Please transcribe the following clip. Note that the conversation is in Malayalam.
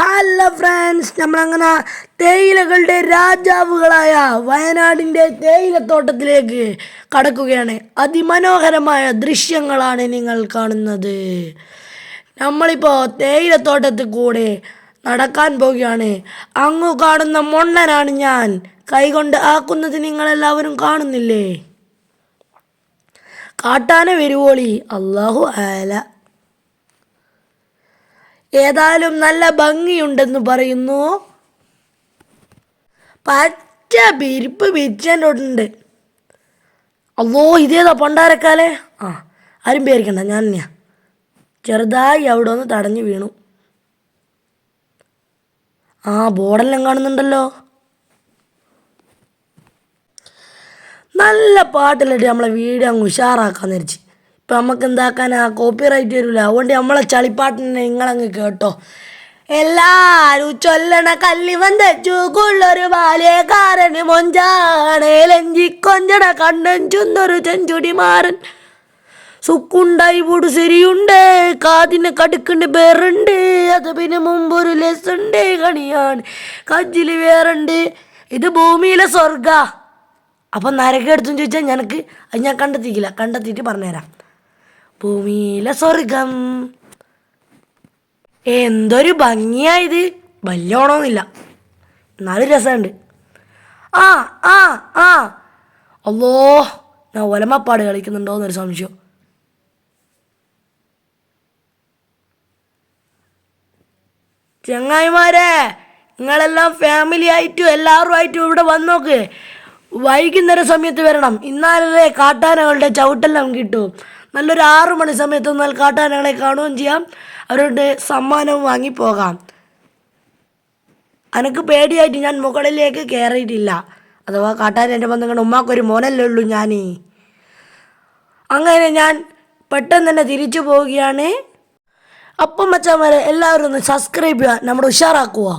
ഹലോ ഫ്രണ്ട്സ് നമ്മളങ്ങനെ തേയിലകളുടെ രാജാവുകളായ വയനാടിന്റെ തേയിലത്തോട്ടത്തിലേക്ക് കടക്കുകയാണ്. അതിമനോഹരമായ ദൃശ്യങ്ങളാണ് നിങ്ങൾ കാണുന്നത്. നമ്മളിപ്പോൾ തേയിലത്തോട്ടത്തിൽ കൂടെ നടക്കാൻ പോവുകയാണ്. അങ്ങു കാണുന്ന മൊണ്ണനാണ് ഞാൻ. കൈകൊണ്ട് ആക്കുന്നത് നിങ്ങളെല്ലാവരും കാണുന്നില്ലേ? കാട്ടാന വരുവോളി. അള്ളാഹു ആല ഏതായാലും നല്ല ഭംഗിയുണ്ടെന്ന് പറയുന്നു. പച്ച വിരിപ്പ് വിരിച്ചോണ്ട് അല്ലോ ഇതേതാ പണ്ടാരക്കാലെ? ആ ആരും പേരിക്കണ്ട ഞാൻ തന്നെയാ. ചെറുതായി അവിടെ ഒന്ന് തടഞ്ഞു വീണു. ആ ബോർഡെല്ലാം കാണുന്നുണ്ടല്ലോ. നല്ല പാട്ടിലിട്ട് നമ്മളെ വീട് അങ്ങ് ഉഷാറാക്കാൻ വിചാരിച്ച്. ഇപ്പം നമുക്ക് എന്താക്കാനാ കോപ്പി റൈറ്റ് വരില്ല അതുകൊണ്ട് നമ്മളെ ചളിപ്പാട്ടിനെ നിങ്ങളങ്ങ് കേട്ടോ. എല്ലാരും ചൊല്ലണ കല്ലി വന്നൊരു ബാല്യക്കാരന് മൊഞ്ചാണ്. കൊഞ്ചട കണ്ണൻ ചുന്നൊരു ചെഞ്ചുടി മാറൻ സുക്കുണ്ടായി പൂട് ശരിയുണ്ട് കാതിന് കടുക്കുണ്ട് ബേറുണ്ട് അത് പിന്നെ മുമ്പൊരു ലെസുണ്ട്. കണിയാണ്. കജ്ജിൽ വേറുണ്ട്. ഇത് ഭൂമിയിലെ സ്വർഗ അപ്പം നരകം എടുത്തു ചോദിച്ചാൽ ഞനക്ക് അത് ഞാൻ കണ്ടെത്തിക്കില്ല. കണ്ടെത്തിയിട്ട് പറഞ്ഞുതരാം. ഭൂമിയിലെ സ്വർഗം. എന്തൊരു ഭംഗിയായത് വലിയ ഓണമൊന്നുമില്ല എന്നാലും രസമുണ്ട്. ആ ആ ആ. അല്ലോ ഞാൻ ഒലമപ്പാട് കളിക്കുന്നുണ്ടോ എന്നൊരു സംശയം. ചങ്ങായിമാരെ നിങ്ങളെല്ലാം ഫാമിലി ആയിട്ടും എല്ലാവരുമായിട്ടും ഇവിടെ വന്നോക്ക്. വൈകുന്നേര സമയത്ത് വരണം. ഇന്നാലല്ലേ കാട്ടാനകളുടെ ചവിട്ടെല്ലാം കിട്ടും. നല്ലൊരു ആറു മണി സമയത്ത് എന്നാൽ കാണുകയും ചെയ്യാം. അവരുടെ സമ്മാനവും വാങ്ങിപ്പോകാം അനക്ക് പേടിയായിട്ട് ഞാൻ മുകളിലേക്ക് കയറിയിട്ടില്ല അഥവാ കാട്ടാൻ എന്റെ ബന്ധങ്ങൾ ഉമ്മാക്കൊരു മോനല്ലേ ഉള്ളൂ ഞാൻ അങ്ങനെ ഞാൻ പെട്ടെന്ന് തന്നെ തിരിച്ചു പോവുകയാണ്. അപ്പം മച്ചാമാരെ എല്ലാവരും ഒന്ന് സബ്സ്ക്രൈബ് ചെയ്യുക. നമ്മുടെ ഉഷാറാക്കുക.